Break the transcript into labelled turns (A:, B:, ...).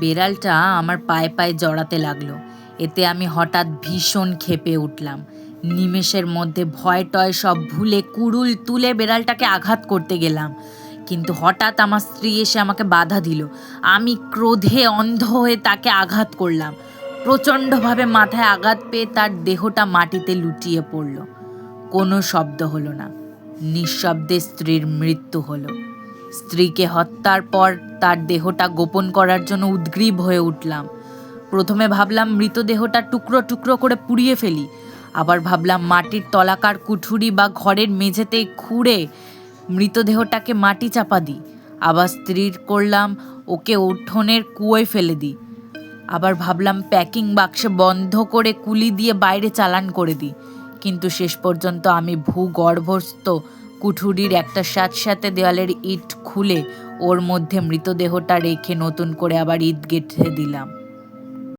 A: বেড়ালটা আমার পায়ে পায়ে জড়াতে লাগল। এতে আমি হঠাৎ ভীষণ ক্ষেপে উঠলাম। নিমেষের মধ্যে ভয় টয় সব ভুলে কুড়ুল তুলে বেড়ালটাকে আঘাত করতে গেলাম। কিন্তু হঠাৎ আমার স্ত্রী এসে আমাকে বাধা দিল। আমি ক্রোধে অন্ধ হয়ে তাকে আঘাত করলাম। প্রচণ্ডভাবে মাথায় আঘাত পেয়ে তার দেহটা মাটিতে লুটিয়ে পড়ল। কোনো শব্দ হলো না। নিঃশব্দে স্ত্রীর মৃত্যু হলো। স্ত্রীকে হত্যার পর তার দেহটা গোপন করার জন্য উদ্গ্রীব হয়ে উঠলাম। প্রথমে ভাবলাম মৃতদেহটা টুকরো টুকরো করে পুড়িয়ে ফেলি। আবার ভাবলাম মাটির তলাকার কুঠুরি বা ঘরের মেঝেতে খুঁড়ে মৃতদেহটাকে মাটি চাপা দিই। আবার স্ত্রীর করলাম ওকে উঠোনের কুয়োয় ফেলে দিই। আবার ভাবলাম প্যাকিং বাক্সে বন্ধ করে কুলি দিয়ে বাইরে চালান করে দিই। কিন্তু শেষ পর্যন্ত আমি ভূগর্ভস্থ কুঠুরির একটা সাথে দেওয়ালের ইট খুলে ওর মধ্যে মৃতদেহটা রেখে নতুন করে আবার ইট গেঁথে দিলাম।